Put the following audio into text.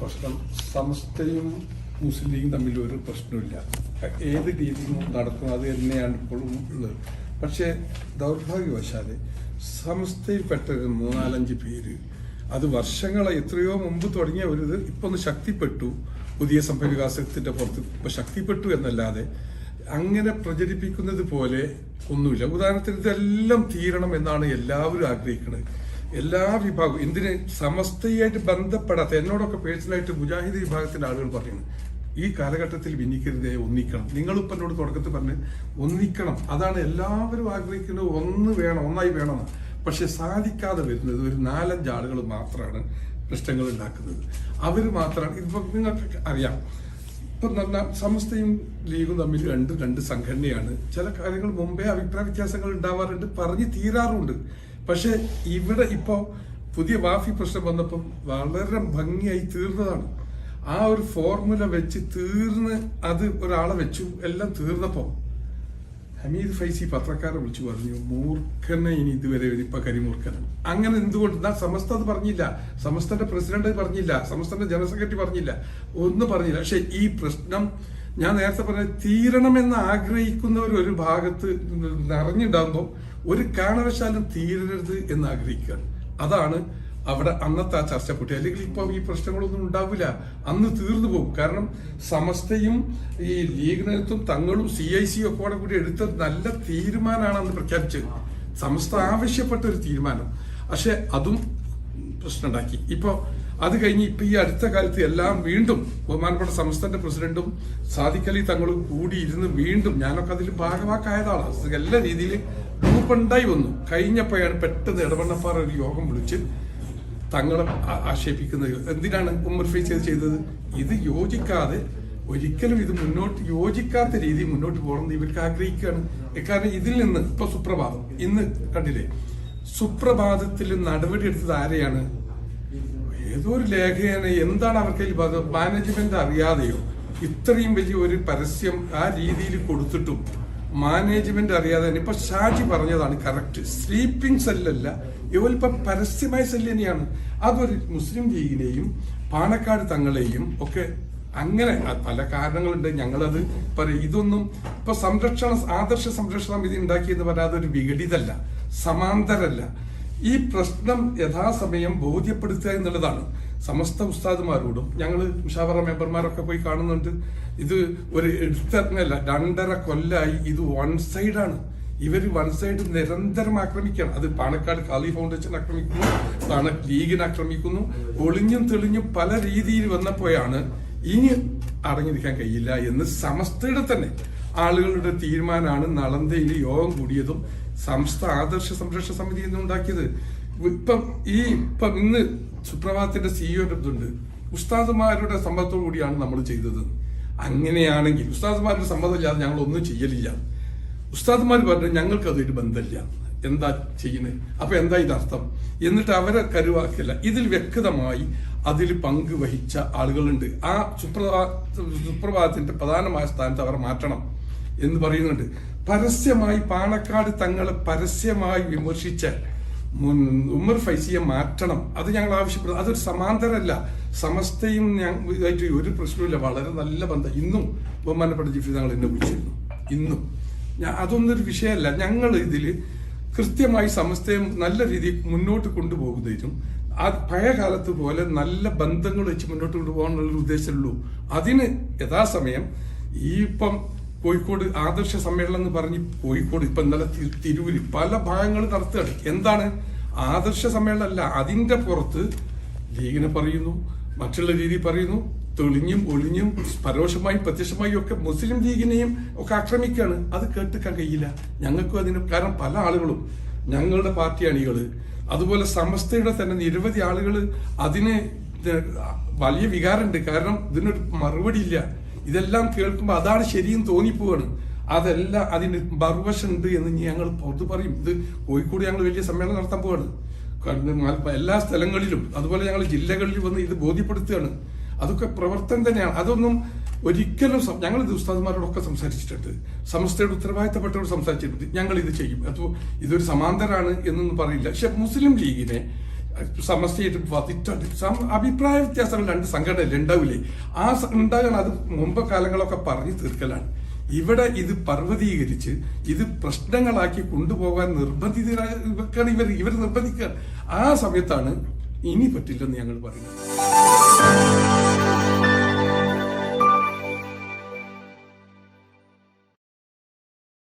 പ്രശ്നം സമസ്തയും മുസ്ലിം ലീഗും തമ്മിൽ ഒരു പ്രശ്നമില്ല. ഏത് രീതിയിലും നടക്കും അത് തന്നെയാണ് ഇപ്പോഴും ഉള്ളത്. പക്ഷേ ദൗർഭാഗ്യവശാൽ സമസ്തയിൽപ്പെട്ട മൂന്നാലഞ്ച് പേര് അത് വർഷങ്ങളെ എത്രയോ മുമ്പ് തുടങ്ങിയ ഒരു ഇത് ഇപ്പൊ ഒന്ന് ശക്തിപ്പെട്ടു. പുതിയ സംഭവവികാസത്തിന്റെ പുറത്ത് ഇപ്പൊ ശക്തിപ്പെട്ടു എന്നല്ലാതെ അങ്ങനെ പ്രചരിപ്പിക്കുന്നത് പോലെ ഒന്നുമില്ല. ഉദാഹരണത്തിന് ഇതെല്ലാം തീരണം എന്നാണ് എല്ലാവരും ആഗ്രഹിക്കുന്നത് എല്ലാ വിഭാഗവും എന്തിന് സമസ്തയായിട്ട് ബന്ധപ്പെടാത്ത എന്നോടൊക്കെ പേഴ്സണലായിട്ട് മുജാഹിദ് വിഭാഗത്തിന്റെ ആളുകൾ പറയുന്നു ഈ കാലഘട്ടത്തിൽ ഭിന്നിക്കരുതേ ഒന്നിക്കണം. നിങ്ങളിപ്പോൾ എന്നോട് തുടക്കത്തിൽ പറഞ്ഞ് ഒന്നിക്കണം. അതാണ് എല്ലാവരും ആഗ്രഹിക്കുന്നത്. ഒന്ന് വേണം ഒന്നായി വേണം പക്ഷെ സാധിക്കാതെ വരുന്നത് ഒരു നാലഞ്ച് ആളുകൾ മാത്രമാണ് പ്രശ്നങ്ങൾ ഉണ്ടാക്കുന്നത്. അവർ മാത്രമാണ്. ഇപ്പം നിങ്ങൾക്ക് അറിയാം. ഇപ്പം സമസ്തയും ലീഗും തമ്മിൽ രണ്ട് രണ്ട് സംഘടനയാണ്. ചില കാര്യങ്ങൾ മുമ്പേ അഭിപ്രായ വ്യത്യാസങ്ങൾ ഉണ്ടാവാറുണ്ട്. പറഞ്ഞ് തീരാറുണ്ട്. പക്ഷെ ഇവിടെ ഇപ്പോ പുതിയ വാഫി പ്രശ്നം വന്നപ്പം വളരെ ഭംഗിയായി തീർന്നതാണ്. ആ ഒരു ഫോർമുല വെച്ച് തീർന്ന് അത് ഒരാളെ വെച്ചു എല്ലാം തീർന്നപ്പോൾ ഹമീദ് ഫൈസി പത്രക്കാരെ വിളിച്ചു പറഞ്ഞു മൂർഖനെ ഇനി ഇതുവരെ ഇപ്പൊ കരിമൂർഖനാണ്. അങ്ങനെ എന്തുകൊണ്ട്? ഞാൻ സമസ്ത അത് പറഞ്ഞില്ല. സമസ്തന്റെ പ്രസിഡന്റ് പറഞ്ഞില്ല. സമസ്തന്റെ ജനറൽ സെക്രട്ടറി പറഞ്ഞില്ല. ഒന്നും പറഞ്ഞില്ല. പക്ഷെ ഈ പ്രശ്നം ഞാൻ നേരത്തെ പറഞ്ഞ തീരണമെന്ന് ആഗ്രഹിക്കുന്നവർ ഒരു ഭാഗത്ത് നിറഞ്ഞിണ്ടാകുമ്പോൾ ഒരു കാരണവശാലും തീരരുത് എന്ന് ആഗ്രഹിക്കുകയാണ് അതാണ് അവിടെ അന്നത്തെ ആ ചർച്ച പൊട്ടി അല്ലെങ്കിൽ ഇപ്പൊ ഈ പ്രശ്നങ്ങളൊന്നും ഉണ്ടാവില്ല. അന്ന് തീർന്നു പോകും. കാരണം സമസ്തയും ഈ ലീഗ് നേതൃത്വം തങ്ങളും സി ഐ സി ഒക്കെ കൂടെ എടുത്ത നല്ല തീരുമാനമാണ് അന്ന് പ്രഖ്യാപിച്ചത്. സമസ്ത ആവശ്യപ്പെട്ട ഒരു തീരുമാനം. പക്ഷെ അതും പ്രശ്നമുണ്ടാക്കി. ഇപ്പൊ അത് കഴിഞ്ഞ് ഇപ്പൊ ഈ അടുത്ത കാലത്ത് എല്ലാം വീണ്ടും ബഹുമാനപ്പെട്ട സംസ്ഥാന പ്രസിഡന്റും സാദിഖ് അലി തങ്ങളും കൂടി ഇരുന്ന് വീണ്ടും ഞാനൊക്കെ അതിൽ ഭാഗവാക്കായതാണ്. എല്ലാ രീതിയിൽ ഗ്രൂപ്പുണ്ടായി വന്നു. കഴിഞ്ഞപ്പോഴാണ് പെട്ടെന്ന് ഇടവണ്ണപ്പാറ ഒരു യോഗം വിളിച്ച് തങ്ങളെ ആക്ഷേപിക്കുന്നത്. എന്തിനാണ് ഉമ്മർ ഫൈസ് ചെയ്തത്? ഇത് യോജിക്കാതെ ഒരിക്കലും ഇത് മുന്നോട്ട് യോജിക്കാത്ത രീതിയിൽ മുന്നോട്ട് പോകണമെന്ന് ഇവർക്ക് ആഗ്രഹിക്കുകയാണ്. കാരണം ഇതിൽ നിന്ന് ഇപ്പൊ സുപ്രഭാതം. ഇന്ന് കണ്ടില്ലേ? സുപ്രഭാതത്തിൽ നടപടി എടുത്തത് ആരെയാണ്? ഏതോ ഒരു എന്താണ് അവർക്ക് മാനേജ്മെന്റ് അറിയാതെയോ ഇത്രയും വലിയ ഒരു പരസ്യം ആ രീതിയിൽ കൊടുത്തിട്ടും മാനേജ്മെന്റ് അറിയാതെ തന്നെ. ഇപ്പൊ ഷാജി പറഞ്ഞതാണ് കറക്റ്റ് സ്ലീപ്പിംഗ് സെല്ലല്ല ഇവരിപ്പോ പരസ്യമായ സെല്ല് തന്നെയാണ്. അതൊരു മുസ്ലിം ലീഗിനെയും പാണക്കാട് തങ്ങളെയും ഒക്കെ അങ്ങനെ പല കാരണങ്ങളുണ്ട്. ഞങ്ങളത് പറയും. ഇതൊന്നും ഇപ്പൊ സംരക്ഷണ ആദർശ സംരക്ഷണ സമിതി ഉണ്ടാക്കിയെന്ന് പറഞ്ഞാൽ അതൊരു വിഘടിതല്ല സമാന്തരല്ല. ഈ പ്രശ്നം യഥാസമയം ബോധ്യപ്പെടുത്തുക എന്നുള്ളതാണ്. സമസ്ത ഉസ്താദുമാരോടും ഞങ്ങൾ മുഷാവറ മെമ്പർമാരൊക്കെ പോയി കാണുന്നുണ്ട്. ഇത് ഒരു എടുത്തറിഞ്ഞല്ല രണ്ടര കൊല്ലായി ഇത് വൺ സൈഡാണ് ഇവർ വൺ സൈഡ് നിരന്തരം ആക്രമിക്കുകയാണ്. അത് പാണക്കാട് കാലി ഫൗണ്ടേഷൻ ആക്രമിക്കുന്നു പാണ ലീഗിനെ ആക്രമിക്കുന്നു. ഒളിഞ്ഞും തെളിഞ്ഞും പല രീതിയിൽ വന്നപ്പോഴാണ് ഇനി അടങ്ങിയിരിക്കാൻ കഴിയില്ല എന്ന് സമസ്തയുടെ തന്നെ ആളുകളുടെ തീരുമാനമാണ് നളന്തയിൽ യോഗം കൂടിയതും സംസ്ഥ ആദർശ സംരക്ഷണ സമിതി എന്ന് ഉണ്ടാക്കിയത്. ഇപ്പം ഈ ഇപ്പം ഇന്ന് സുപ്രഭാതത്തിന്റെ സിഇഒന്റെ ഇതുണ്ട് ഉസ്താദുമാരുടെ സമ്മതത്തോടു കൂടിയാണ് നമ്മൾ ചെയ്തത്. അങ്ങനെയാണെങ്കിൽ ഉസ്താദുമാരുടെ സമ്മതമില്ലാതെ ഞങ്ങൾ ഒന്നും ചെയ്യലില്ല. ഉസ്താദുമാർ പറഞ്ഞു ഞങ്ങൾക്ക് അതൊരു ബന്ധമില്ല. എന്താ ചെയ്യുന്നത്? അപ്പൊ എന്താ ഇതർത്ഥം എന്നിട്ട് അവരെ കരുവാക്കില്ല ഇതിൽ വ്യക്തമായി അതിൽ പങ്കുവഹിച്ച ആളുകളുണ്ട്. ആ സുപ്രഭാ സുപ്രഭാതത്തിന്റെ പ്രധാനമായ സ്ഥാനത്ത് അവർ മാറ്റണം. എന്ന് പറയുന്നുണ്ട്. പരസ്യമായി പാണക്കാട് തങ്ങളെ പരസ്യമായി വിമർശിച്ച ഉമ്മർ ഫൈസിയെ മാറ്റണം. അത് ഞങ്ങൾ ആവശ്യപ്പെടുന്നു. അതൊരു സമാന്തരമല്ല. സമസ്തയും ഇതായിട്ട് ഒരു പ്രശ്നമില്ല വളരെ നല്ല ബന്ധം. ഇന്നും ബഹുമാനപ്പെട്ട ജിഫി ഞങ്ങൾ എന്നെ വിളിച്ചിരുന്നു. ഇന്നും. അതൊന്നൊരു വിഷയമല്ല. ഞങ്ങൾ ഇതിൽ കൃത്യമായി സമസ്തയും നല്ല രീതിയിൽ മുന്നോട്ട് കൊണ്ടുപോകുന്നതിനും ആ പഴയ കാലത്ത് പോലെ നല്ല ബന്ധങ്ങൾ വെച്ച് മുന്നോട്ട് കൊണ്ടുപോകാനുള്ള ഉദ്ദേശമുള്ളൂ. അതിന് യഥാസമയം ഈ ഇപ്പം കോഴിക്കോട് ആദർശ സമ്മേളനം എന്ന് പറഞ്ഞ് കോഴിക്കോട് ഇപ്പൊ ഇന്നലെ തിരൂര് പല ഭാഗങ്ങൾ നടത്തുകയാണ്. എന്താണ്? ആദർശ സമ്മേളനം അല്ല അതിന്റെ പുറത്ത് ലീഗിനെ പറയുന്നു മറ്റുള്ള രീതി പറയുന്നു തെളിഞ്ഞും ഒളിഞ്ഞും പരോക്ഷമായും പ്രത്യക്ഷമായും ഒക്കെ മുസ്ലിം ലീഗിനെയും ഒക്കെ ആക്രമിക്കുകയാണ്. അത് കേട്ടിക്കാൻ കഴിയില്ല. ഞങ്ങൾക്കും അതിന് കാരണം പല ആളുകളും ഞങ്ങളുടെ പാർട്ടി അണികൾ അതുപോലെ സമസ്തയുടെ തന്നെ നിരവധി ആളുകൾ അതിന് വലിയ വികാരമുണ്ട്. കാരണം ഇതിനൊരു മറുപടി ഇല്ല. ഇതെല്ലാം കേൾക്കുമ്പോൾ അതാണ് ശരിയും തോന്നിപ്പോവാണ്. അതെല്ലാം അതിന് മറുവശമുണ്ട് എന്ന് ഞങ്ങൾ പുറത്ത് പറയും. ഇത് കോഴിക്കോട് ഞങ്ങൾ വലിയ സമ്മേളനം നടത്താൻ പോവാണ്. എല്ലാ സ്ഥലങ്ങളിലും അതുപോലെ ഞങ്ങൾ ജില്ലകളിൽ വന്ന് ഇത് ബോധ്യപ്പെടുത്തുകയാണ്. അതൊക്കെ പ്രവർത്തനം തന്നെയാണ്. അതൊന്നും ഒരിക്കലും ഞങ്ങൾ ഇത് ഉസ്താദ്മാരോടൊക്കെ സംസാരിച്ചിട്ടുണ്ട്. സമസ്തയുടെ ഉത്തരവാദിത്തപ്പെട്ടവർ സംസാരിച്ചിട്ടുണ്ട്. ഞങ്ങൾ ഇത് ചെയ്യും. അപ്പോൾ ഇതൊരു സമാന്തരാണ് എന്നൊന്നും പറയില്ല. പക്ഷെ മുസ്ലിം ലീഗിനെ സമസ്യയായിട്ട് പതിറ്റാണ്ട് സം- അഭിപ്രായ വ്യത്യാസങ്ങൾ രണ്ട് സംഘടനയിൽ ഉണ്ടാവില്ലേ? ആ ഉണ്ടാകണം അത് മുമ്പ് കാലങ്ങളൊക്കെ പറഞ്ഞു തീർക്കലാണ്. ഇവിടെ ഇത് പർവതീകരിച്ച് ഇത് പ്രശ്നങ്ങളാക്കി കൊണ്ടുപോകാൻ നിർബന്ധിതരാണ് ഇവർ ഇവർ നിർബന്ധിക്കുക ആ സമയത്താണ് ഇനി പറ്റില്ലെന്ന് ഞങ്ങൾ പറയുന്നത്.